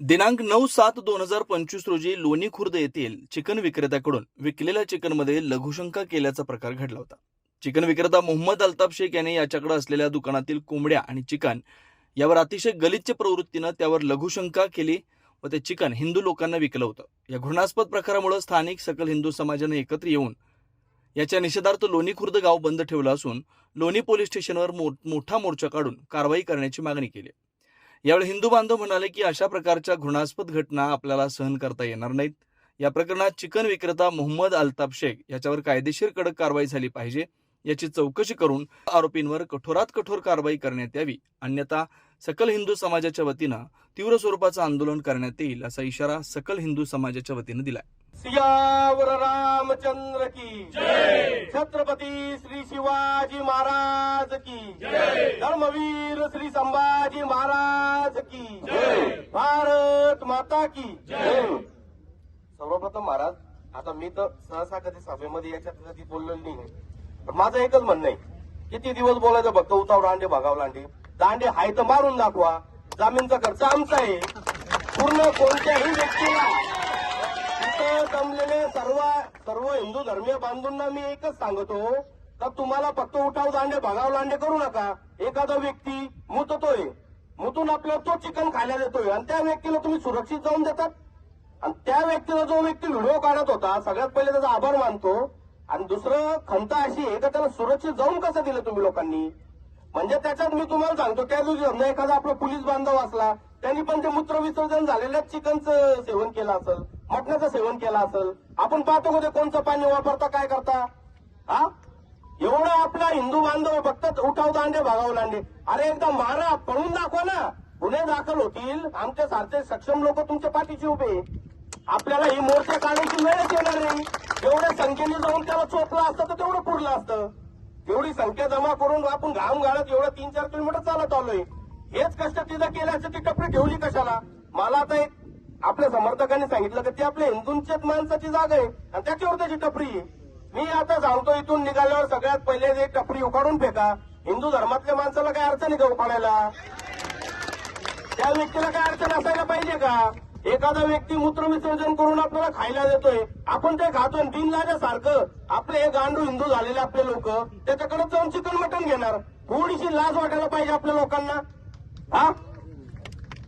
दिनांक नऊ सात दोन हजार पंचवीस रोजी लोणी खुर्द येथील चिकन विक्रेत्याकडून विकलेल्या चिकनमध्ये लघुशंका केल्याचा प्रकार घडला होता. चिकन विक्रेता मोहम्मद अल्ताफ शेख याने याच्याकडे असलेल्या दुकानातील कोंबड्या आणि चिकन यावर अतिशय गलिच्छ प्रवृत्तीनं त्यावर लघुशंका केली व ते चिकन हिंदू लोकांना विकलं होतं. या घृणास्पद प्रकारामुळे स्थानिक सकल हिंदू समाजाने एकत्र येऊन याच्या निषेधार्थ लोणी खुर्द गाव बंद ठेवलं असून लोणी पोलीस स्टेशनवर मोठा मोर्चा काढून कारवाई करण्याची मागणी केली यावेळी हिंदू बांधव म्हणाले की अशा प्रकारच्या घृणास्पद घटना आपल्याला सहन करता येणार नाहीत. या प्रकरणात चिकन विक्रेता मोहम्मद अल्ताफ शेख याच्यावर कायदेशीर कडक कारवाई झाली पाहिजे याची चौकशी करून आरोपींवर कठोरात कठोर कारवाई करण्यात यावी. अन्यथा सकल हिंदू समाजाच्या वतीनं तीव्र स्वरूपाचं आंदोलन करण्यात येईल असा इशारा सकल हिंदू समाजाच्या वतीनं दिलाय. सियावर रामचंद्र की छत्रपती श्री शिवाजी महाराज की धर्मवीर श्री संभाजी महाराज की भारत माता की सर्वप्रथम महाराज आता मी तर सहसा कधी सभेमध्ये याच्यात कधी नाही माझं एकच म्हणणं आहे किती दिवस बोलायचं भक्त उताव लांडे भागाव लांडे. दांडे हाय तर मारून दाखवा. जामीनचा खर्च आमचा आहे. पूर्ण कोणत्याही व्यक्तीला इथं जमलेले सर्व सर्व हिंदू धर्मीय बांधूंना मी एकच सांगतो का तुम्हाला फक्त उठाव दांडे भगाव लांडे करू नका. एखादा व्यक्ती मुततोय. मुतून आपल्याला तो चिकन खायला देतोय. आणि त्या व्यक्तीला तुम्ही सुरक्षित जाऊन देतात. आणि त्या व्यक्तीला जो व्यक्ती व्हिडिओ काढत होता सगळ्यात पहिले त्याचा आभार मानतो. आणि दुसरं खंत अशी आहे का त्याला सुरक्षित जाऊन कसं दिलं तुम्ही लोकांनी? म्हणजे त्याच्यात मी तुम्हाला सांगतो त्या दिवशी समजा एखादा आपला पोलीस बांधव असला त्यांनी पण ते मूत्र विसर्जन झालेल्या चिकनचं सेवन केलं असेल मटणाचं सेवन केलं असेल आपण पाहतो का कोणतं पाणी वापरता काय करता? हा? एवढं आपला हिंदू बांधव फक्त उठाव दांडे भागाव दांडे. अरे एकदा मारा पळून दाखवा ना. गुन्हे दाखल होतील आमच्या सारखे सक्षम लोक तुमच्या पाठीशी उभे आपल्याला ही मोर्चा काढायची वेळच येणार नाही. एवढ्या संख्येने जाऊन त्याला चोपलं असतं तर तेवढं पुरलं असतं. एवढी संख्या जमा करून आपण घाम गाळत एवढं तीन चार किलोमीटर चालत आलोय. हेच कष्ट तिथं केल्याचं ती टपरी ठेवली कशाला? मला आता एक आपल्या समर्थकांनी सांगितलं की ती आपल्या हिंदूंच्याच माणसाची जागा आहे आणि त्याच्यावर त्याची टपरी आहे. मी आता सांगतो इथून निघाल्यावर सगळ्यात पहिले एक टपरी उखाडून फेका. हिंदू धर्मातल्या माणसाला काय अडचण आहे का उखाडायला? त्या व्यक्तीला काय अडचण असायला पाहिजे का? एखादा व्यक्ती मूत्र विसर्जन करून आपल्याला खायला देतोय आपण ते खातो बिन सारखं आपले हे गांडू हिंदू झालेले आपले लोक त्याच्याकडे जाऊन चिकन मटन घेणार. थोडीशी लाज वाटायला पाहिजे आपल्या लोकांना. हा?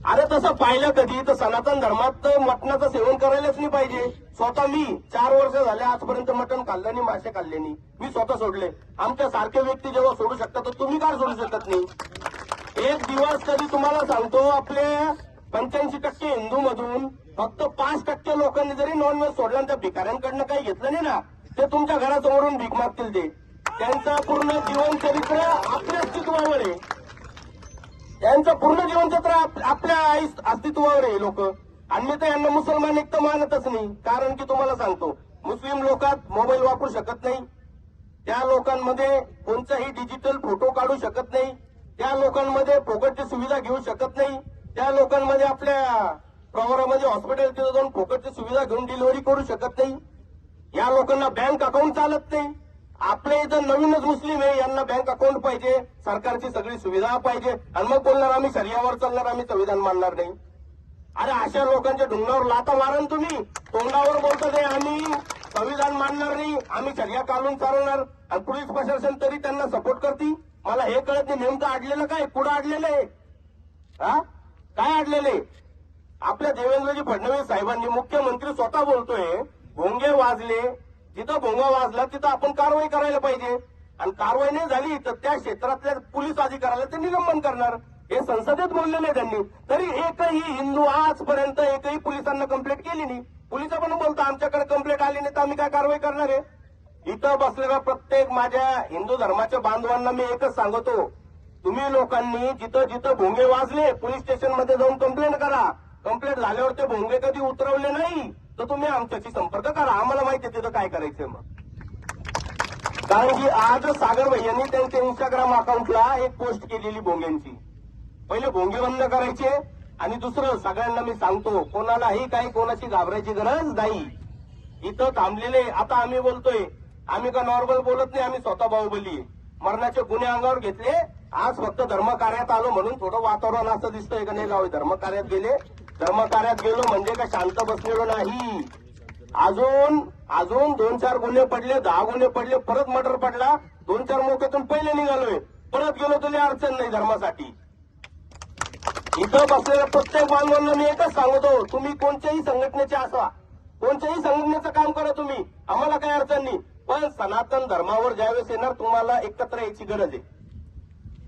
अरे तसं पाहिलं कधी तर सनातन धर्मात तर मटणाचं सेवन करायलाच नाही पाहिजे. स्वतः मी चार वर्ष झाले आजपर्यंत मटण खाल्लं नाही मासे खाल्ले नाही. मी स्वतः सोडले. आमच्या सारखे व्यक्ती जेव्हा सोडू शकतात तर तुम्ही काय सोडू शकत नाही? एक दिवस कधी तुम्हाला सांगतो आपले पंच्याऐंशी टक्के हिंदू मधून फक्त पाच टक्के लोकांनी जरी नॉनव्हेज सोडलं तर भिकाऱ्यांकडनं काही घेतलं नाही ना ते तुमच्या घरासमोरून भीक मागतील ते. त्यांचा पूर्ण जीवन चरित्र आपल्या अस्तित्वावर आहे. त्यांचं पूर्ण जीवनचक्र आपल्या आई अस्तित्वावर आहे लोक. आणि मी तर यांना मुसलमान एक तर मानतच नाही. कारण की तुम्हाला सांगतो मुस्लिम लोकात मोबाईल वापरू शकत नाही. त्या लोकांमध्ये कोणताही डिजिटल फोटो काढू शकत नाही. त्या लोकांमध्ये फोकटची सुविधा घेऊ शकत नाही. त्या लोकांमध्ये आपल्या प्रवारामध्ये हॉस्पिटल तिथं जाऊन फोकटची सुविधा घेऊन डिलिव्हरी करू शकत नाही. या लोकांना बँक अकाउंट चालत नाही. आपल्या इथं नवीनच मुस्लिम आहे यांना बँक अकाउंट पाहिजे सरकारची सगळी सुविधा पाहिजे. आणि मग बोलणार आम्ही शर्यावर चालणार आम्ही संविधान मानणार नाही. अरे अशा लोकांच्या ढुंगावर लाता मारण तुम्ही. तोंडावर बोलतो ते आम्ही. संविधान मानणार नाही. आम्ही शर्या काढून चालवणार. आणि पोलीस प्रशासन तरी त्यांना सपोर्ट करते मला हे कळत नाही नेमकं अडलेलं काय? पुढं अडलेलं आहे हा? काय अडलेले आपल्या देवेंद्रजी फडणवीस साहेबांनी मुख्यमंत्री स्वतः बोलतोय भोंगे वाजले. जिथं भोंगा वाजला तिथं आपण कारवाई करायला पाहिजे. आणि कारवाई नाही झाली तर त्या क्षेत्रातल्या पोलीस अधिकाऱ्याला ते निलंबन करणार. हे संसदेत बोललेले त्यांनी. तरी एकही हिंदू आजपर्यंत एकही पोलिसांना कंप्लेंट केली नाही. पोलीस पण बोलतो आमच्याकडे कंप्लेंट आली नाही तर आम्ही काय कारवाई करणार आहे? इथं बसलेल्या प्रत्येक माझ्या हिंदू धर्माच्या बांधवांना मी एकच सांगतो. तुम्ही लोकांनी जिथं जिथं भोंगे वाजले पोलीस स्टेशनमध्ये जाऊन कंप्लेंट करा. कंप्लेंट झाल्यावर ते भोंगे कधी उतरवले नाही तर तुम्ही आमच्याशी संपर्क करा. आम्हाला माहिती आहे तिथं काय करायचंय मग. कारण की आज सागर भैयांनी त्यांच्या इंस्टाग्राम अकाउंटला एक पोस्ट केलेली भोंग्यांची. पहिले भोंगे बंद करायचे आणि दुसरं सगळ्यांना मी सांगतो कोणालाही काही कोणाची घाबरायची गरज नाही. इथं थांबलेले आता आम्ही बोलतोय. आम्ही का नॉर्मल बोलत नाही आम्ही स्वतः बाहुबली मरणाचे गुन्हे अंगावर घेतले आज फक्त धर्मकार्यात आलो म्हणून थोडं वातावरण असं दिसतंय का नाही गाव? धर्मकार्यात गेले. धर्मकार्यात गेलो म्हणजे का शांत बसलेलो नाही. अजून अजून दोन चार गुन्हे पडले दहा गुन्हे पडले परत मर्डर पडला. दोन चार मोक्यातून पहिले निघालोय. परत गेलो तुला अडचण नाही धर्मासाठी. इथं बसलेल्या प्रत्येक बांधवांना मी एकच सांगतो तुम्ही कोणत्याही संघटनेचे असा. कोणत्याही संघटनेचं काम करा तुम्ही. आम्हाला काही अडचण नाही. पण सनातन धर्मावर ज्यावेळेस येणार तुम्हाला एकत्र यायची गरज आहे.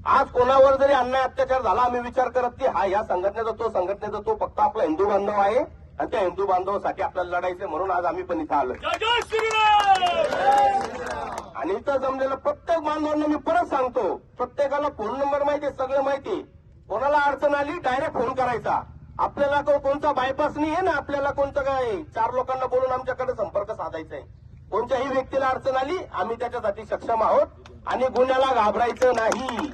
आज कोणावर जरी अन्याय अत्याचार झाला आम्ही विचार करत की हा या संघटनेचा तो संघटनेचा तो फक्त आपला हिंदू बांधव आहे. आणि त्या हिंदू बांधवासाठी आपल्याला लढायचं म्हणून आज आम्ही पण इथं आलोय. आणि इथं जमलेलं प्रत्येक बांधवांना मी परत सांगतो प्रत्येकाला फोन नंबर माहिती सगळं माहिती. कोणाला अडचण आली डायरेक्ट फोन करायचा. आपल्याला कोणता बायपास नाही आहे ना आपल्याला कोणतं काय चार लोकांना बोलून आमच्याकडे संपर्क साधायचा आहे कोणत्याही व्यक्तीला अडचण आली आम्ही त्याच्यासाठी सक्षम आहोत. आणि गुन्ह्याला घाबरायचं नाही.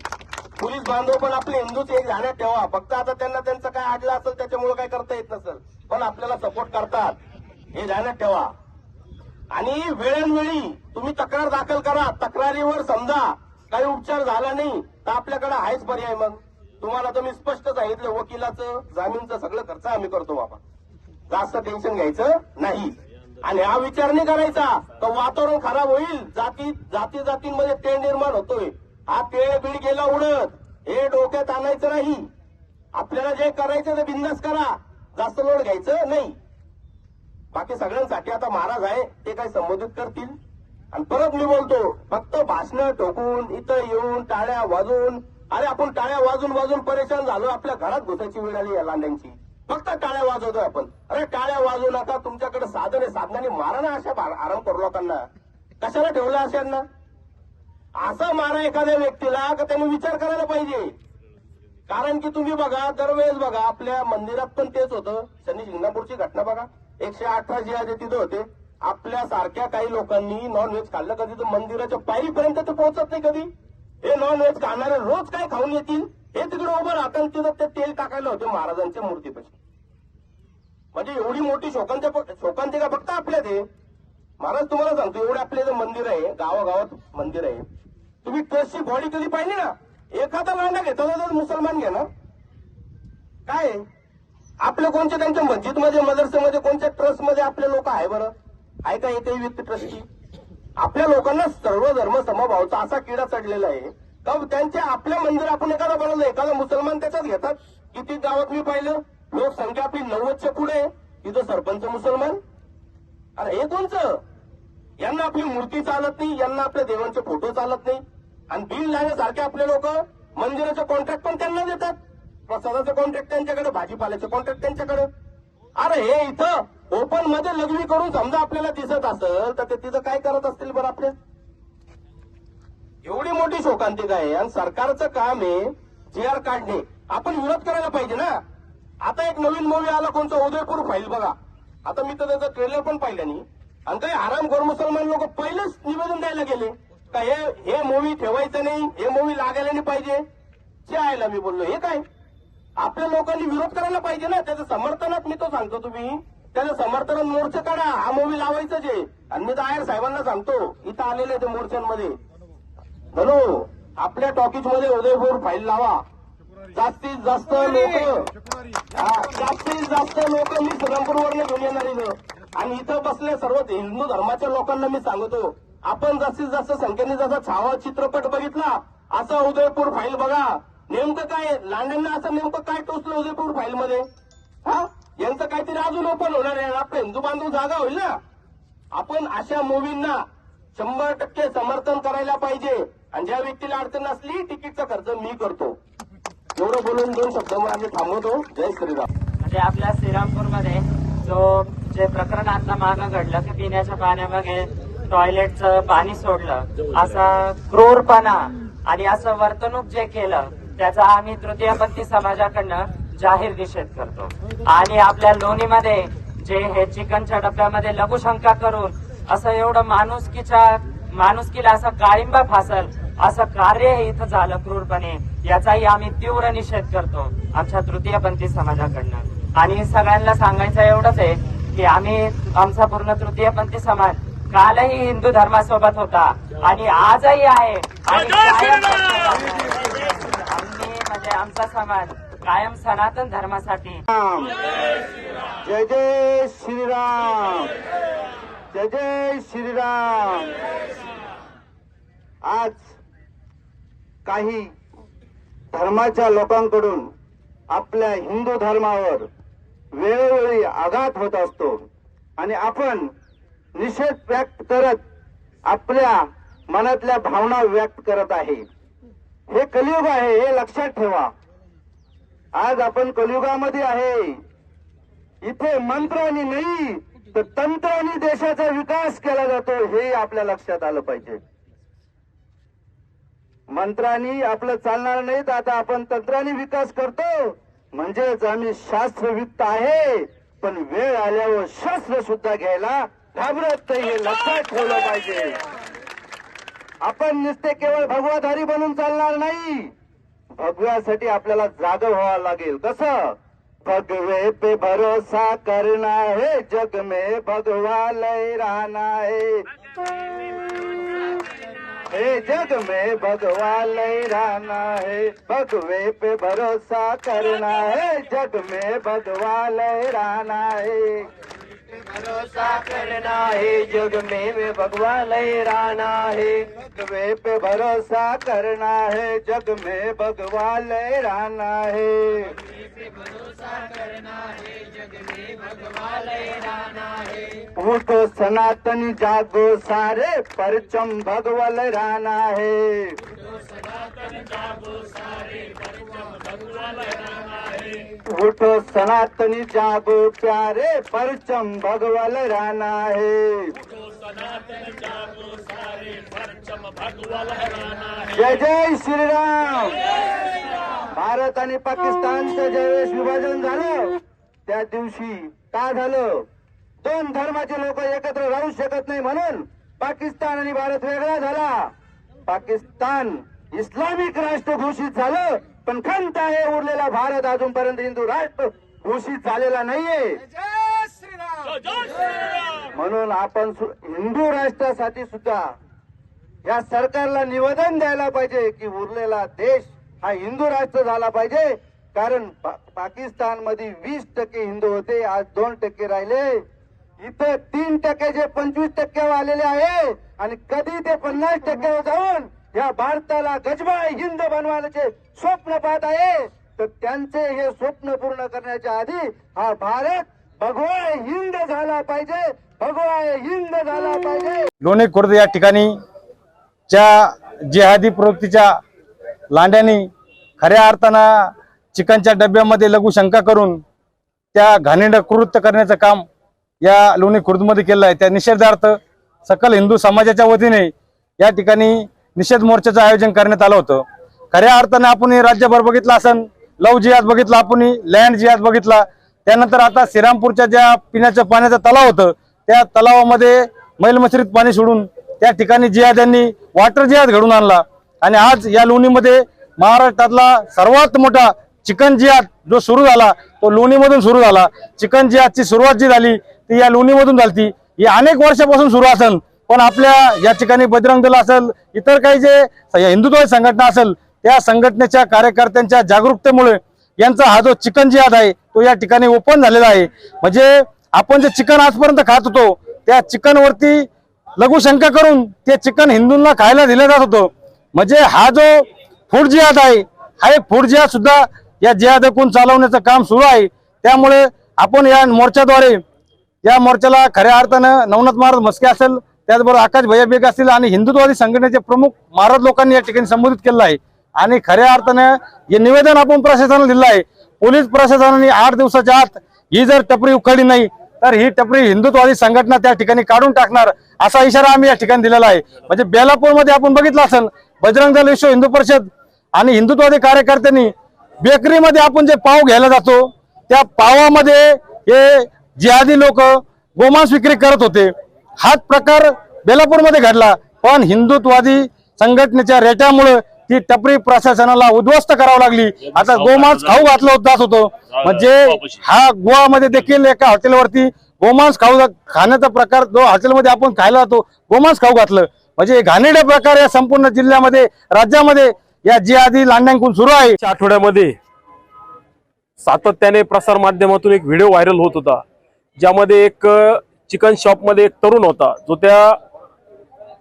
पोलीस बांधव पण आपले हिंदूच एक ध्यानात ठेवा. फक्त आता त्यांना त्यांचं काय आडलं असेल त्याच्यामुळे काय करता येत नसेल. पण आपल्याला सपोर्ट करतात. हे ध्यानात ठेवा. आणि वेळोवेळी तुम्ही तक्रार दाखल करा. तक्रारीवर समजा काही उपचार झाला नाही तर आपल्याकडे आहेच पर्याय मग. तुम्हाला तर मी स्पष्ट सांगितलं वकिलाचं जामीनचं सगळं खर्च आम्ही करतो बाबा. जास्त टेन्शन घ्यायचं नाही. आणि हा विचार नाही करायचा तर वातावरण खराब होईल. जाती जाती जातींमध्ये तेंड निर्माण होतोय. हा तेळ बीड गेला उडत. हे डोक्यात आणायचं नाही. आपल्याला जे करायचं ते बिंदास करा. जास्त लोड घ्यायचं नाही. बाकी सगळ्यांसाठी आता महाराज आहे ते काय संबोधित करतील. आणि परत मी बोलतो फक्त भाषणं ठोकून इथं येऊन टाळ्या वाजून. अरे आपण टाळ्या वाजून वाजून परेशान झालो. आपल्या घरात घुसायची वेळ आली या लांड्यांची. फक्त टाळ्या वाजवतोय आपण. अरे टाळ्या वाजवू नका. तुमच्याकडे साधन आहे साधनाने मारा ना अशा आराम करू लोकांना. कशाला ठेवलं अशांना? असं मारा एखाद्या व्यक्तीला का त्यांनी विचार करायला पाहिजे? कारण की तुम्ही बघा दरवेळेस बघा आपल्या मंदिरात पण तेच होतं. शनी शिंगणापूरची घटना बघा. एकशे अठरा जे आहे तिथे होते. आपल्या सारख्या काही लोकांनी नॉनव्हेज खाल्लं कधी? तर मंदिराच्या पायरीपर्यंत ते पोहोचत नाही कधी. हे नॉनव्हेज खाणारे रोज काय खाऊन येतील? हे तिकडे उभं राहतात तिथं ते तेल टाकायला होते महाराजांच्या मूर्तीपाशी. म्हणजे एवढी मोठी शोकांच्या का फक्त आपल्या ते महाराज तुम्हाला सांगतो एवढे आपले जे मंदिर आहे गावागावात मंदिर आहे. तुम्ही ट्रस्टची बॉडी कधी पाहिली ना? एखादा लांडा घेतला मुसलमान घे ना. काय? आपले कोणते त्यांच्या मस्जिदमध्ये मदरसेमध्ये कोणत्या ट्रस्टमध्ये आपले लोक आहे बरं? आहे का एकही व्यक्ती ट्रस्टी आपल्या लोकांना सर्व धर्म समभावचा असा किडा चढलेला आहे. का त्यांच्या आपल्या मंदिर आपण एखादा बनवलं एखादा मुसलमान त्याच्यात घेतात? किती गावात मी पाहिलं लोकसंख्या आपली नव्वदच्या पुढे तिथं सरपंच मुसलमान. अरे हे कोणचं? यांना आपली मूर्ती चालत नाही यांना आपल्या देवांचे फोटो चालत नाही. आणि बिल लावण्यासारखे आपले लोक मंदिराचे कॉन्ट्रॅक्ट पण त्यांना देतात. प्रसादाचे कॉन्ट्रॅक्ट त्यांच्याकडे भाजीपाल्याचे कॉन्ट्रॅक्ट त्यांच्याकडे. अरे हे इथं ओपनमध्ये लग्नी करून समजा आपल्याला दिसत असेल तर ते तिथं काय करत असतील बरं आपले? एवढी मोठी शोकांतिका आहे. आणि सरकारचं काम आहे जी आर काढणे. आपण विरोध करायला पाहिजे ना. आता एक नवीन मूवी आला कोणता? उदयपूर फाईल बघा. आता मी तर त्याचा ट्रेलर पण पाहिलं नाही. आणि काही आरामखोर मुसलमान लोक पहिलेच निवेदन द्यायला गेले. का हे हे मूवी ठेवायचं नाही हे मूवी लागायला नाही पाहिजे? जे आयला मी बोललो हे काय? आपल्या लोकांनी विरोध करायला पाहिजे ना त्याच्या समर्थनात मी तो सांगतो तुम्ही. त्याच्या समर्थनात मोर्चा काढा हा मूवी लावायचं जे. आणि मी तर आयर साहेबांना सांगतो इथं आलेले ते मोर्चांमध्ये. हॅलो आपल्या टॉकीजमध्ये उदयपूर फाईल लावा. जास्तीत जास्त लोक जास्तीत जास्त लोक मी श्रीरामपूरवरनं घेऊन येणार आणि इथं बसले सर्व हिंदू धर्माच्या लोकांना मी सांगतो आपण जास्तीत जास्त संख्येने जसा छावा चित्रपट बघितला असा उदयपूर फाईल बघा. नेमकं काय लांड्यांना असं नेमकं काय टोचलं उदयपूर फाईल मध्ये? हा? यांचं काहीतरी अजून ओपन होणार आहे. आपलं हिंदू बांधव जागा होईल ना? आपण अशा मूवींना शंभर टक्के समर्थन करायला पाहिजे. आणि ज्या व्यक्तीला अडचण असली तिकीटचा खर्च मी करतो. एवढं बोलून दोन शब्द मग आम्ही थांबवतो. जय श्रीराम. म्हणजे आपल्या श्रीरामपूरमध्ये जो जे प्रकरण आता मागं घडलं की पिण्याच्या पाण्यामध्ये टॉयलेटचं पाणी सोडलं असा क्रूरपणा आणि असं वर्तणूक जे केलं त्याचा आम्ही तृतीयपंथी समाजाकडनं जाहीर निषेध करतो. आणि आपल्या लोणीमध्ये जे हे चिकनच्या डब्यामध्ये लघुशंका करून असं एवढं माणुसकीच्या माणुसकीला असं काळिंबा फासल असं कार्य हे इथं झालं क्रूरपणे याचाही आम्ही तीव्र निषेध करतो आमच्या तृतीयपंथी समाजाकडनं. आणि सगळ्यांना सांगायचं एवढंच आहे की आम्ही आमचा पूर्ण तृतीयपंथी समाज कालही हिंदू धर्मासोबत होता. आणि आजही आहे. आणि म्हणजे आमचा समाज कायम सनातन धर्मासाठी. जय जय श्रीराम! जय जय श्रीराम! आज काही धर्माच्या लोकांकडून आपल्या हिंदू धर्मावर वेळोवेळी आघात होत असतो. आणि आपण निषेध व्यक्त करत आपल्या मनातल्या भावना व्यक्त करत आहे. हे कलियुग आहे हे लक्षात ठेवा. आज आपण कलियुगामध्ये आहे. इथे मंत्राने नाही तर तंत्राने देशाचा विकास केला जातो हे आपल्या लक्षात आलं पाहिजे. मंत्रानी आपलं चालणार नाही तर आता आपण तंत्राने विकास करतो. म्हणजेच आम्ही शास्त्रवित्त आहे पण वेळ आल्यावर शस्त्र सुद्धा घ्यायला घाबरत नाही हे लक्षात ठेवलं पाहिजे. आपण नुसते केवळ भगवाधारी बनून चालणार नाही. भगव्यासाठी आपल्याला जाग व्हावं लागेल. कसं? भगवे पे भरोसा करना है जग में भगवा लहराना है हे जग में भगवा लहराना है भगवे पे भरोसा करना है जग में भगवा लहराना है भरोसा करना है, जग में में भगवा लहराना है। भगवे पे भरोसा करना है, जग में भगवा लहराना है उठो सनातनी, जागो सारे परचम भगवल राना है। उठो सनातनी, जागो प्यारे परचम भगवल राणा है। जय जय श्रीराम। भारत आणि पाकिस्तानचं ज्यावेळेस विभाजन झालं त्या दिवशी का झालं? दोन धर्माचे लोक एकत्र राहू शकत नाही म्हणून पाकिस्तान आणि भारत वेगळा झाला. पाकिस्तान इस्लामिक राष्ट्र घोषित झालं. पण खंत आहे उरलेला भारत अजूनपर्यंत हिंदू राष्ट्र घोषित झालेला नाहीये. म्हणून आपण हिंदू राष्ट्रासाठी सुद्धा या सरकारला निवेदन द्यायला पाहिजे की उरलेला देश हा हिंदू राष्ट्र झाला पाहिजे. कारण पा- पाकिस्तानमध्ये वीस टक्के हिंदू होते आज दोन टक्के राहिले. इथं तीन टक्के जे पंचवीस टक्के आलेले आहे आणि कधी ते पन्नास टक्के जाऊन या भारताला गजबा हिंद बनवायचे स्वप्न पाहत आहे तर त्यांचे हे स्वप्न पूर्ण करण्याच्या आधी हा भारत भगवाय हिंद झाला पाहिजे भगवाय हिंद झाला पाहिजे. लोणे खुर्द या ठिकाणी ज्या जिहादी प्रवृत्तीच्या लांड्यानी खऱ्या अर्थानं चिकनच्या डब्यामध्ये लघुशंका करून त्या घाणेंड कृत्य करण्याचं काम या लोणी खुर्दमध्ये केलं आहे. त्या निषेधार्थ सकल हिंदू समाजाच्या वतीने या ठिकाणी निषेध मोर्चाचं आयोजन करण्यात आलं होतं. खऱ्या अर्थानं आपण राज्यभर बघितलं असन. लव जिहाज बघितला आपण लँड जिहाज बघितला. त्यानंतर आता श्रीरामपूरच्या ज्या पिण्याच्या पाण्याचा तलाव होतं त्या तलावामध्ये मैलमसरीत पाणी सोडून त्या ठिकाणी जिहाद्यांनी वॉटर जिहाज घडून आणला. आणि आज या लोणीमध्ये महाराष्ट्रातला सर्वात मोठा चिकन जिहाद जो सुरू झाला तो लोणीमधून सुरू झाला. चिकन जिहादची सुरुवात जी झाली ती या लोणीमधून झाली ही अनेक वर्षापासून सुरू असेल पण आपल्या या ठिकाणी बजरंग दल असेल इतर काही जे हिंदुत्व संघटना असेल त्या संघटनेच्या कार्यकर्त्यांच्या जागरूकतेमुळे यांचा हा जो चिकन जिहाद आहे तो या ठिकाणी ओपन झालेला आहे. म्हणजे आपण जे चिकन आजपर्यंत खात होतो त्या चिकनवरती लघुशंका करून ते चिकन हिंदूंना खायला दिलं जात होतं. म्हणजे हा जो फूड जिहाद आहे हा एक फूड जिहाद सुद्धा या जिहादकून चालवण्याचं काम सुरू आहे. त्यामुळे आपण या मोर्चाद्वारे या मोर्चाला खऱ्या अर्थानं नवनाथ महाराज मस्के असेल त्याचबरोबर आकाश भैया बेग असतील आणि हिंदुत्ववादी संघटनेचे प्रमुख महाराज लोकांनी या ठिकाणी संबोधित केलं आहे. आणि खऱ्या अर्थानं हे निवेदन आपण प्रशासनाला दिलं आहे. पोलीस प्रशासनाने आठ दिवसाच्या आत ही जर टपरी उखडली नाही तर ही टपरी हिंदुत्ववादी संघटना त्या ठिकाणी काढून टाकणार असा इशारा आम्ही या ठिकाणी दिलेला आहे. म्हणजे बेलापूरमध्ये आपण बघितलं असेल बजरंग दल विश्व हिंदू परिषद आणि हिंदुत्ववादी कार्यकर्त्यांनी बेकरीमध्ये आपण जे पाव घ्यायला जातो त्या पावामध्ये हे जिहादी लोक गोमांस विक्री करत होते. हाच प्रकार बेलापूरमध्ये घडला. पण हिंदुत्ववादी संघटनेच्या रेट्यामुळे ती टपरी प्रशासनाला उद्ध्वस्त करावं लागली. आता गोमांस खाऊ घातलं होत जात होतं. म्हणजे हा गोवामध्ये देखील एका हॉटेलवरती गोमांस खाऊ खाण्याचा प्रकार जो हॉटेलमध्ये आपण खायला जातो गोमांस खाऊ घातलं. म्हणजे घाणेरडा प्रकार या संपूर्ण जिल्ह्यामध्ये राज्यामध्ये या जिहादी लांड्यांकून सुरू आहे. आठवड्यामध्ये सातत्याने प्रसार माध्यमातून एक व्हिडिओ व्हायरल होत होता. ज्यामध्ये एक चिकन शॉपमध्ये एक तरुण होता जो त्या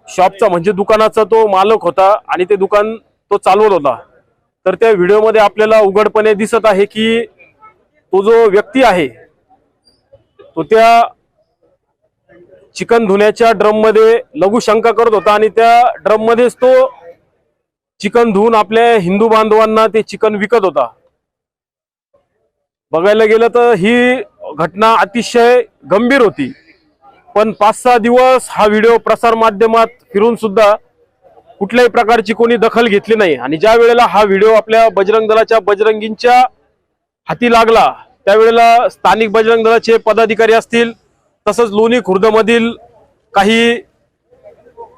शॉपचा म्हणजे दुकानाचा तो मालक होता आणि ते दुकान तो चालवत होता. तर त्या व्हिडिओमध्ये आपल्याला उघडपणे दिसत आहे की तो जो व्यक्ती आहे तो त्या चिकन धुण्याच्या ड्रममध्ये लघुशंका करत होता आणि त्या ड्रममध्येच तो चिकन धुवून आपल्या हिंदू बांधवांना ते चिकन विकत होता. बघायला गेलं तर ही घटना अतिशय गंभीर होती. पण पाच सहा दिवस हा व्हिडिओ प्रसार माध्यमात फिरून सुद्धा कुठल्याही प्रकारची कोणी दखल घेतली नाही. आणि ज्या वेळेला हा व्हिडिओ आपल्या बजरंग दलाच्या बजरंगींच्या हाती लागला त्यावेळेला स्थानिक बजरंग दलाचे पदाधिकारी असतील तसंच लोणी खुर्दमधील काही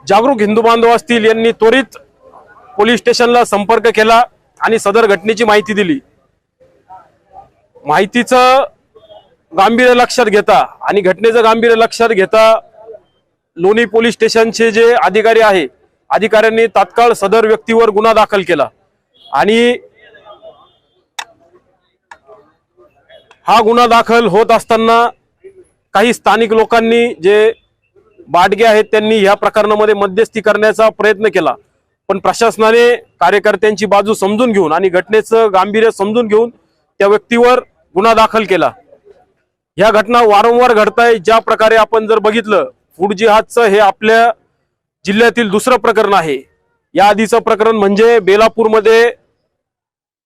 जागरूक हिंदू बांधव असतील यांनी त्वरित पोलीस स्टेशनला संपर्क केला आणि सदर घटनेची माहिती दिली. माहितीचं गांभीर्य लक्षात घेता आणि घटनेचं गांभीर्य लक्षात घेता लोणी पोलीस स्टेशनचे जे अधिकारी आहे अधिकाऱ्यांनी तात्काळ सदर व्यक्तीवर गुन्हा दाखल केला. आणि हा गुन्हा दाखल होत असताना काही स्थानिक लोकांनी जे बाटगे आहेत त्यांनी या प्रकरणामध्ये मध्यस्थी करण्याचा प्रयत्न केला. पण प्रशासनाने कार्यकर्त्यांची बाजू समजून घेऊन आणि घटनेचं गांभीर्य समजून घेऊन त्या व्यक्तीवर गुन्हा दाखल केला. ह्या घटना वारंवार घडताय ज्या प्रकारे आपण जर बघितलं फूड जिहादचं हे आपल्या जिल्ह्यातील दुसरं प्रकरण आहे. या आधीचं प्रकरण म्हणजे बेलापूरमध्ये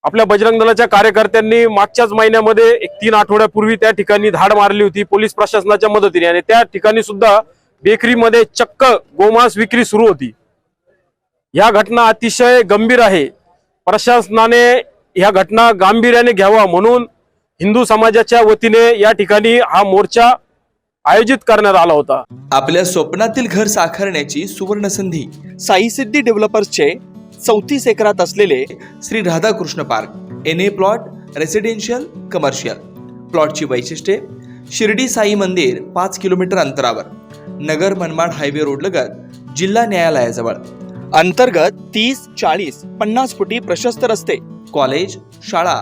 आपल्या बजरंग दलाच्या कार्यकर्त्यांनी मागच्याच महिन्यामध्ये एक तीन आठवड्यापूर्वी त्या ठिकाणी धाड मारली होती पोलीस प्रशासनाच्या मदतीने. आणि त्या ठिकाणी सुद्धा बेकरीमध्ये चक्क गोमांस विक्री सुरू होती. या घटना अतिशय गंभीर आहे. प्रशासनाने ह्या घटना गांभीर्याने घ्यावा म्हणून हिंदू समाजाच्या वतीने या ठिकाणी हा मोर्चा आयोजित करण्यात आला होता. आपल्या स्वप्नातील घर साकारण्याची सुवर्ण संधी साई सिद्धी डेव्हलपर्सचे चौतीस एकरात असलेले Shri Radhakrishna park N A plot residential commercial प्लॉटची वैशिष्ट्ये शिर्डी साई मंदिर पाच किलोमीटर अंतरावर नगर मनमाड हायवे रोड लगत जिल्हा न्यायालयाजवळ. अंतर्गत तीस चाळीस पन्नास फुटी प्रशस्त रस्ते कॉलेज शाळा